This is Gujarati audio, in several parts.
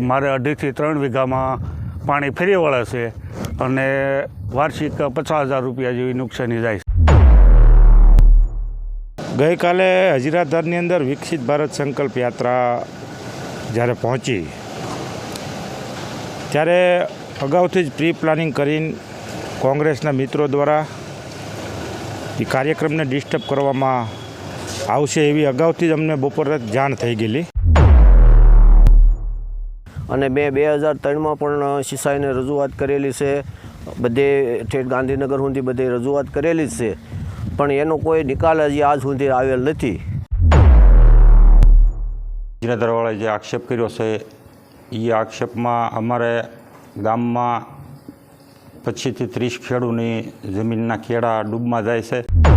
મારે અઢીથી ત્રણ વીઘામાં પાણી ફેરી વળે છે અને વાર્ષિક પચાસ હજાર રૂપિયા જેવી નુકસાની જાય છે. ગઈકાલે હજીરાધારની અંદર વિકસિત ભારત સંકલ્પ યાત્રા જ્યારે પહોંચી, ત્યારે અગાઉથી જ પ્રી પ્લાનિંગ કરીને કોંગ્રેસના મિત્રો દ્વારા એ કાર્યક્રમને ડિસ્ટર્બ કરવામાં આવશે એવી અગાઉથી જ અમને બપોરે જાણ થઈ ગયેલી. અને મેં બે હજાર ત્રણમાં પણ સિસાઈને રજૂઆત કરેલી છે. બધે ઠેઠ ગાંધીનગર સુધી બધે રજૂઆત કરેલી જ છે. પણ એનો કોઈ નિકાલ હજી આજ સુધી આવેલ નથી. જિનેન્દ્રવાળાએ જે આક્ષેપ કર્યો છે એ આક્ષેપમાં અમારે ગામમાં પચીસથી ત્રીસ ખેડૂની જમીનના ખેડા ડૂબમાં જાય છે.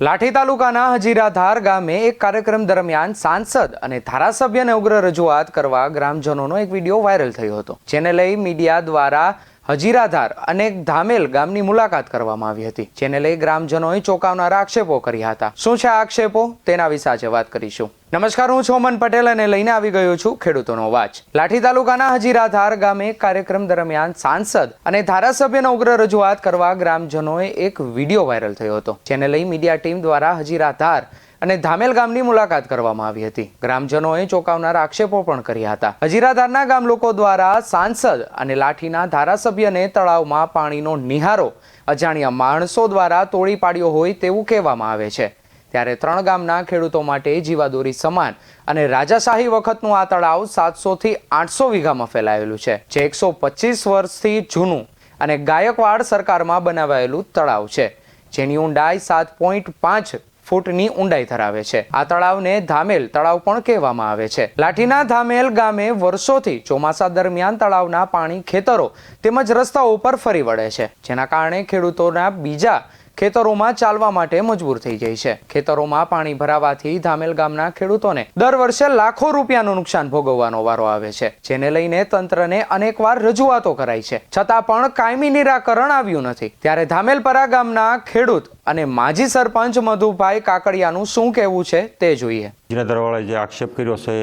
લાઠી તાલુકાના હજીરાધાર ગામે એક કાર્યક્રમ દરમિયાન સાંસદ અને ધારાસભ્યને ઉગ્ર રજૂઆત કરવા ગ્રામજનોનો એક વીડિયો વાયરલ થયો હતો, જેને લઈ મીડિયા દ્વારા હજીરાધાર અને ધામેલ ગામની મુલાકાત કરવામાં આવી હતી, જેને લઈ ગ્રામજનોએ ચોંકાવનારા આક્ષેપો કર્યા હતા. શું છે આક્ષેપો? તેના વિશે આજે વાત કરીશું. નમસ્કાર, હું છોમન પટેલ અને લઈને આવી ગયો છું ખેડૂતોનો વાચ લાઠી તાલુકાના હજીરાધાર ગામે કાર્યક્રમ દરમિયાન સાંસદ અને ધારાસભ્યનો ઉગ્ર રજૂઆત કરવા ગ્રામજનોએ એક વીડિયો વાયરલ થયો હતો, જેને લઈ મીડિયા ટીમ દ્વારા હજીરાધાર અને ધામેલ ગામની મુલાકાત કરવામાં આવી હતી. ગ્રામજનોએ ચોંકાવનારા આક્ષેપો પણ કર્યા હતા. હજીરાધારના ગામ લોકો દ્વારા સાંસદ અને લાઠીના ધારાસભ્યને તળાવમાં પાણીનો નિહારો, અજાણ્યા માણસો દ્વારા તોડી પાડ્યો હોય તેવું કહેવામાં આવે છે. ત્યારે ત્રણ ગામના ખેડૂતો માટે જીવાદોરી સમાન અને રાજાશાહી વખતનું આ તળાવ સાતસોથી આઠસો વીઘામાં ફેલાયેલું છે. જે એકસો પચીસ વર્ષથી જૂનું અને ગાયકવાડ સરકારમાં બનાવાયેલું તળાવ છે. જેની ઊંડાઈ સાત પોઈન્ટ પાંચ ફૂટની ઊંડાઈ ધરાવે છે. આ તળાવને ધામેલ તળાવ પણ કહેવામાં આવે છે. લાઠીના ધામેલ ગામે વર્ષોથી ચોમાસા દરમિયાન તળાવના પાણી ખેતરો તેમજ રસ્તાઓ ઉપર ફરી વળે છે. જેના કારણે ખેડૂતોના બીજા ખેતરોમાં ચાલવા માટે મજબૂર થઈ જાય છે. ખેતરોમાં પાણી ભરાવાથી ધામેલ ગામના ખેડૂતોને દર વર્ષે લાખો રૂપિયાનું નુકસાન ભોગવવાનો વારો આવે છે, જેને લઈને તંત્રને અનેકવાર રજૂઆતો કરાઈ છે. છતાં પણ કાયમી નિરાકરણ આવ્યું નથી. ત્યારે ધામેલપરા ગામના ખેડૂત અને માજી સરપંચ મધુભાઈ કાકડિયાનું શું કહેવું છે તે જોઈએ. જિનેન્દ્રવાળાએ જે આક્ષેપ કર્યો છે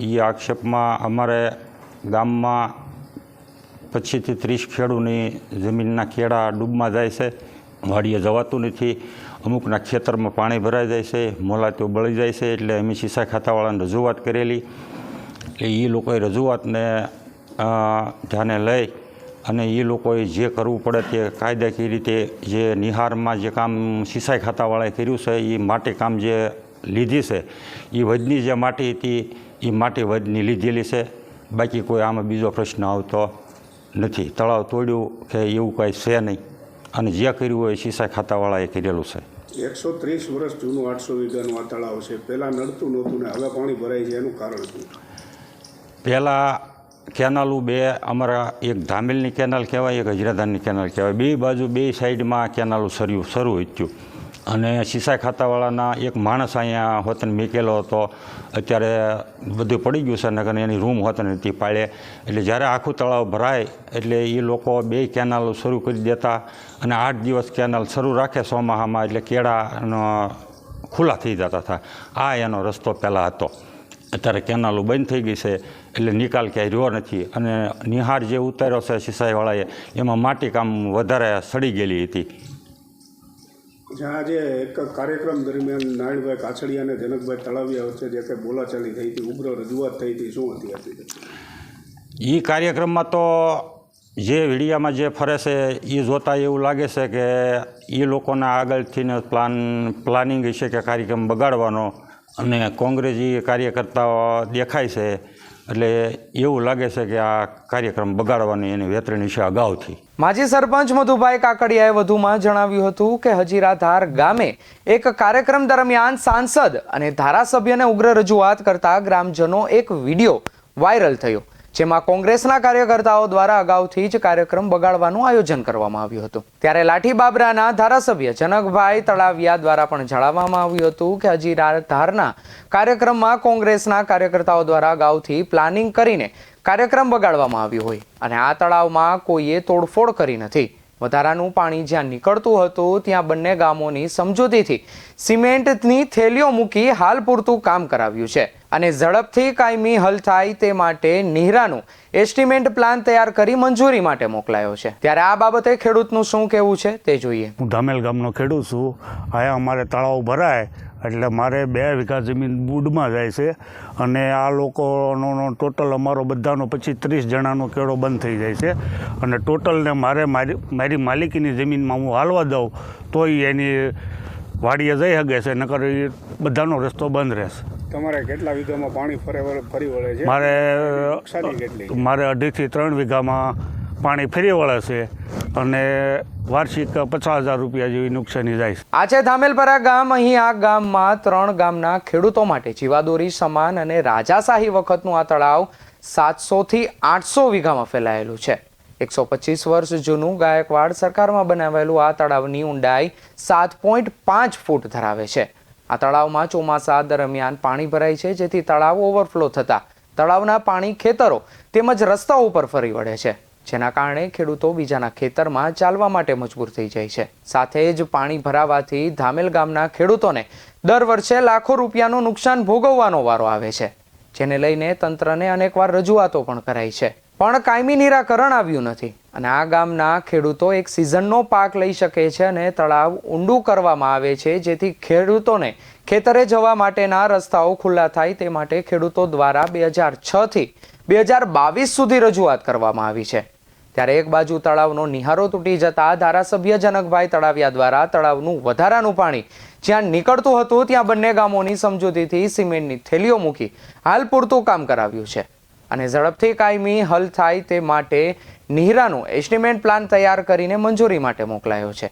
એ આક્ષેપમાં અમારે ગામમાં પચીસથી ત્રીસ ખેડૂની જમીનના ખેડા ડૂબમાં જાય છે. વાડીએ જવાતું નથી. અમુકના ખેતરમાં પાણી ભરાઈ જાય છે મોલાતીઓ બળી જાય છે એટલે અમે સિંચાઈ ખાતાવાળાને રજૂઆત કરેલી. એટલે એ લોકોએ રજૂઆતને ધ્યાને લઈ અને એ લોકોએ જે કરવું પડે તે કાયદાકીય રીતે જે નિહારમાં જે કામ સિસાઈ ખાતાવાળાએ કર્યું છે એ માટી કામ જે લીધી છે એ વજની જે માટી હતી એ માટી વજની લીધેલી છે. બાકી કોઈ આમાં બીજો પ્રશ્ન આવતો નથી. તળાવ તોડ્યું કે એવું કાંઈ છે નહીં. અને જે કર્યું હોય સીસા ખાતાવાળાએ કરેલું છે. એકસો ત્રીસ વર્ષ જૂનું આઠસો વીઘાનું આ તળાવ છે. પહેલાં નડતું નહોતું ને હવે પાણી ભરાય છે એનું કારણ શું? પહેલાં કેનાલું બે અમારા એક ધામેલની કેનાલ કહેવાય એક હજરાધાનની કેનાલ કહેવાય. બે બાજુ બે સાઈડમાં કેનાલું શરૂ શરૂ થયું. અને સિસાઈ ખાતાવાળાના એક માણસ અહીંયા હોતન મૂકેલો હતો. અત્યારે બધું પડી ગયું છે નગર એની રૂમ હોતન હતી પાળે એટલે જ્યારે આખું તળાવ ભરાય, એટલે એ લોકો બે કેનાલો શરૂ કરી દેતા અને આઠ દિવસ કેનાલ શરૂ રાખે ચોમાહામાં, એટલે કેળાનો ખુલ્લા થઈ જતા હતા. આ એનો રસ્તો પહેલાં હતો. અત્યારે કેનાલો બંધ થઈ ગઈ છે, એટલે નિકાલ ક્યાંય રહ્યો નથી. અને નિહાર જે ઉતાર્યો છે સિસાઈવાળાએ એમાં માટી કામ વધારે સડી ગયેલી હતી. જ્યાં આજે એક કાર્યક્રમ દરમિયાન નારાયણભાઈ કાછડિયા અને જનકભાઈ તળાવિયા વચ્ચે જે કંઈ બોલાચાલી થઈ હતી, ઉગ્ર રજૂઆત થઈ હતી, શું હતી હતી એ કાર્યક્રમમાં તો જે વિડીયામાં જે ફરે છે એ જોતાં એવું લાગે છે કે એ લોકોના આગળથીને પ્લાન, પ્લાનિંગ છે કે કાર્યક્રમ બગાડવાનો. અને કોંગ્રેસી કાર્યકર્તાઓ દેખાય છે. એટલે એવું લાગે છે કે આ કાર્યક્રમ બગાડવાની એની વેતરણી છે અગાઉથી માજી સરપંચ મધુભાઈ કાકડિયાએ વધુમાં જણાવ્યું હતું કે હજીરાધાર ગામે એક કાર્યક્રમ દરમિયાન સાંસદ અને ધારાસભ્યને ઉગ્ર રજૂઆત કરતા ગ્રામજનો એક વીડિયો વાયરલ થયો. જેમાં કોંગ્રેસના કાર્યકર્તાઓ દ્વારા અગાઉથી જ કાર્યક્રમ બગાડવાનું આયોજન કરવામાં આવ્યું હતું. ત્યારે લાઠી બાબરાના ધારાસભ્ય જનકભાઈ તળાવિયા દ્વારા પણ જણાવવામાં આવ્યું હતું કે હજી ધારના કાર્યક્રમમાં કોંગ્રેસના કાર્યકર્તાઓ દ્વારા અગાઉથી પ્લાનિંગ કરીને કાર્યક્રમ બગાડવામાં આવ્યો હોય અને આ તળાવમાં કોઈએ તોડફોડ કરી નથી. વધારાનું પાણી જ્યાં નીકળતું હતું, ત્યાં બંને ગામોની સમજૂતીથી સિમેન્ટની થેલીઓ મૂકી હાલ પૂરતું કામ કરાવ્યું છે અને ઝડપથી કાયમી હલ થાય તે માટે નિહરાનું એસ્ટિમેન્ટ પ્લાન તૈયાર કરી મંજૂરી માટે મોકલાયો છે. ત્યારે આ બાબતે ખેડૂતનું શું કહેવું છે તે જોઈએ. હું ધામેલ ગામનો ખેડૂત છું. અહીંયા અમારે તળાવ ભરાય એટલે મારે બે વીઘા જમીન બુડમાં જાય છે અને આ લોકોનો ટોટલ અમારો બધાનો પછી ત્રીસ જણાનો કેળો બંધ થઈ જાય છે. અને ટોટલને મારે મારી મારી માલિકીની જમીનમાં હું હાલવા દઉં તોય એની વાડીએ જઈ શકે છે નકર એ બધાનો રસ્તો બંધ રહેશે. તમારે કેટલા વીઘામાં પાણી ફરે ફરી વળે છે? મારે મારે અઢીથી ત્રણ વીઘામાં પાણી ફરી વળે છે. અને વાર્ષિક પચાસ હજાર રૂપિયા જેવી નુકસાની જાય છે. ધામેલપરા ગામ, અહીં આ ગામમાં ત્રણ ગામના ખેડૂતો માટે જીવાદોરી સમાન અને રાજાશાહી વખતનું આ તળાવ સાતસોથી આઠસો વીઘામાં ફેલાયેલું છે. એકસો પચીસ વર્ષ જૂનું ગાયકવાડ સરકારમાં બનાવેલું આ તળાવની ઊંડાઈ સાત પોઈન્ટ પાંચ ફૂટ ધરાવે છે. આ તળાવમાં ચોમાસા દરમિયાન પાણી ભરાય છે, જેથી તળાવ ઓવરફ્લો થતા તળાવના પાણી ખેતરો તેમજ રસ્તાઓ ઉપર ફરી વળે છે. જેના કારણે ખેડૂતો બીજાના ખેતરમાં ચાલવા માટે મજબૂર થઈ જાય છે. સાથે જ પાણી ભરાવાથી ધામેલ ગામના ખેડૂતોને દર વર્ષે લાખો રૂપિયાનું નુકસાન ભોગવવાનો વારો આવે છે, જેને લઈને તંત્રને અનેકવાર રજૂઆતો પણ કરાઈ છે. પણ કાયમી નિરાકરણ આવ્યું નથી અને આ ગામના ખેડૂતો એક સિઝનનો પાક લઈ શકે છે અને તળાવ ઊંડું કરવામાં આવે છે, જેથી ખેડૂતોને ખેતરે જવા માટેના રસ્તાઓ ખુલ્લા થાય તે માટે ખેડૂતો દ્વારા બે હજાર છથી બે હજાર બાવીસ સુધી રજૂઆત કરવામાં આવી છે. ત્યારે એક બાજુ તળાવનો નિહારો તૂટી જતા ધારાસભ્ય જનકભાઈ તળાવિયા દ્વારા તળાવનું વધારાનું પાણી જ્યાં નીકળતું હતું, ત્યાં બંને ગામોની સમજૂતીથી સિમેન્ટની થેલીઓ મૂકી હાલ પૂરતું કામ કરાવ્યું છે. અને ઝડપથી કાયમી હલ થાય તે માટે નિહરાનો એસ્ટિમેટ પ્લાન તૈયાર કરીને મંજૂરી માટે મોકલાયો છે.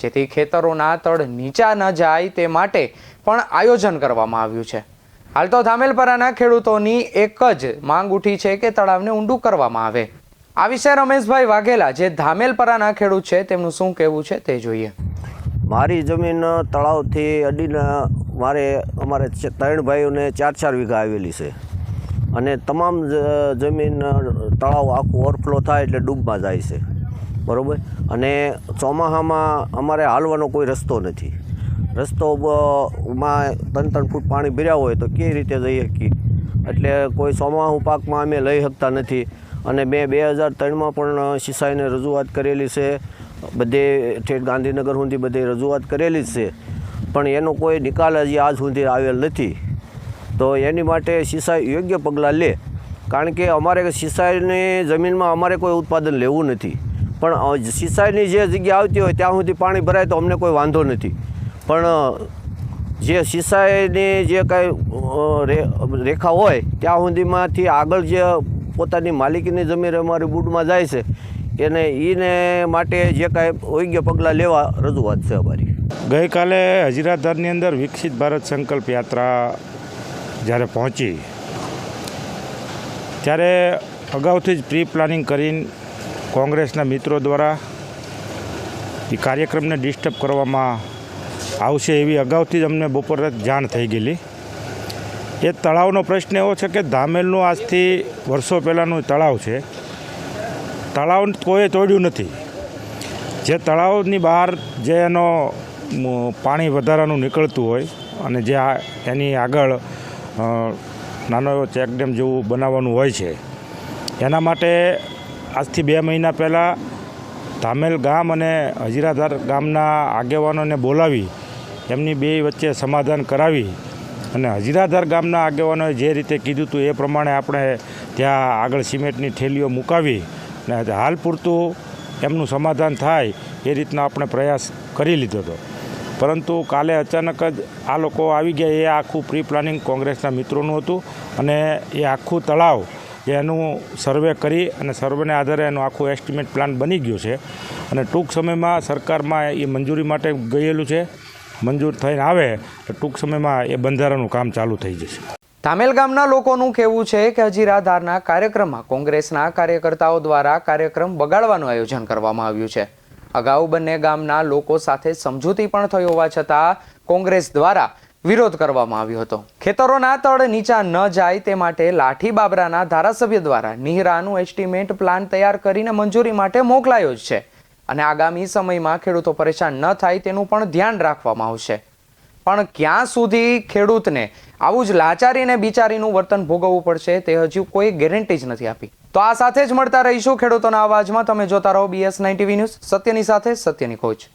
જેથી ખેતરોના તળ નીચા ન જાય તે માટે પણ આયોજન કરવામાં આવ્યું છે. હાલ તો ધામેલપરાના ખેડૂતોની એક જ માંગ ઉઠી છે કે તળાવને ઊંડું કરવામાં આવે. આ વિશે રમેશભાઈ વાઘેલા, જે ધામેલપરાના ખેડૂત છે, તેમનું શું કહેવું છે તે જોઈએ. મારી જમીન તળાવથી અડીને મારે, અમારે ત્રણ ભાઈઓને ચાર ચાર વીઘા આવેલી છે. અને તમામ જમીન તળાવ આખું ઓવરફ્લો થાય એટલે ડૂબમાં જાય છે. બરાબર? અને ચોમાસામાં અમારે હાલવાનો કોઈ રસ્તો નથી. રસ્તો માં ત્રણ ત્રણ ફૂટ પાણી ભર્યા હોય તો કેવી રીતે જઈ શકીએ એટલે કોઈ ચોમાસું પાકમાં અમે લઈ શકતા નથી. અને મેં બે હજાર ત્રણમાં પણ સિસાઈને રજૂઆત કરેલી છે. બધે ઠેઠ ગાંધીનગર સુધી બધે રજૂઆત કરેલી જ છે. પણ એનો કોઈ નિકાલ હજી આજ સુધી આવેલ નથી. તો એની માટે સિસાઈ યોગ્ય પગલાં લે. કારણ કે અમારે સિસાઈની જમીનમાં અમારે કોઈ ઉત્પાદન લેવું નથી. પણ સિસાઈની જે જગ્યા આવતી હોય ત્યાં સુધી પાણી ભરાય તો અમને કોઈ વાંધો નથી. પણ જે સિસાઈની જે કાંઈ રેખા હોય, ત્યાં સુધીમાંથી આગળ જે પોતાની માલિકીની જમીન અમારી બુડમાં જાય છે. એને એને માટે જે કાંઈ યોગ્ય પગલાં લેવા રજૂઆત છે અમારી. ગઈકાલે હજીરાધારની અંદર વિકસિત ભારત સંકલ્પ યાત્રા જ્યારે પહોંચી, ત્યારે અગાઉથી જ પ્રી પ્લાનિંગ કરીને કોંગ્રેસના મિત્રો દ્વારા એ કાર્યક્રમને ડિસ્ટર્બ કરવામાં આવશે એવી અગાઉથી જ અમને બપોરે જાણ થઈ ગયેલી. એ તળાવનો પ્રશ્ન એવો છે કે ધામેલનું આજથી વર્ષો પહેલાંનું તળાવ છે. તળાવ કોઈએ તોડ્યું નથી. જે તળાવની બહાર જે એનો પાણી વધારાનું નીકળતું હોય અને જે એની આગળ નાનો એવો ચેકડેમ જેવું બનાવવાનું હોય છે. એના માટે આજથી બે મહિના પહેલાં ધામેલ ગામ અને હજીરાધાર ગામના આગેવાનોને બોલાવી, એમની બે વચ્ચે સમાધાન કરાવી અને હજીરાધાર ગામના આગેવાનોએ જે રીતે કીધું હતું એ પ્રમાણે આપણે ત્યાં આગળ સિમેન્ટની થેલીઓ મુકાવી અને હાલ પૂરતું એમનું સમાધાન થાય એ રીતના આપણે પ્રયાસ કરી લીધો હતો. પરંતુ કાલે અચાનક જ આ લોકો આવી ગયા, એ આખું પ્રી પ્લાનિંગ કોંગ્રેસના મિત્રોનું હતું અને એ આખું તળાવ એનું સર્વે કરી અને સર્વેને આધારે એનું આખું એસ્ટિમેટ પ્લાન બની ગયું છે. અને ટૂંક સમયમાં સરકારમાં એ મંજૂરી માટે ગયેલું છે. મંજૂર થઈને આવે, તો ટૂંક સમયમાં એ બંધારણનું કામ ચાલુ થઈ જશે. તામેલ ગામના લોકોનું કહેવું છે કે હજીરાધારના કાર્યક્રમમાં કોંગ્રેસના કાર્યકર્તાઓ દ્વારા કાર્યક્રમ બગાડવાનું આયોજન કરવામાં આવ્યું છે. અગાઉ બંને ગામના લોકો સાથે સમજૂતી પણ થઈ હોવા છતાં કોંગ્રેસ દ્વારા વિરોધ કરવામાં આવ્યો હતો. ખેતરોના તળ નીચા ન જાય તે માટે લાઠી બાબરાના ધારાસભ્ય દ્વારા નિહરાનું એસ્ટિમેટ પ્લાન તૈયાર કરીને મંજૂરી માટે મોકલાયો જ છે. અને આગામી સમયમાં ખેડૂતો પરેશાન ન થાય તેનું પણ ધ્યાન રાખવામાં આવશે. પણ ક્યાં સુધી ખેડૂતને આવું જ લાચારી અને બિચારીનું વર્તન ભોગવવું પડશે તે હજુ કોઈ ગેરંટી જ નથી આપી. તો આ સાથે જ મળતા રહીશું ખેડૂતોના અવાજમાં. તમે જોતા રહો બીએસ નાઇન ટીવી ન્યૂઝ. સત્યની સાથે સત્યની ખોજ.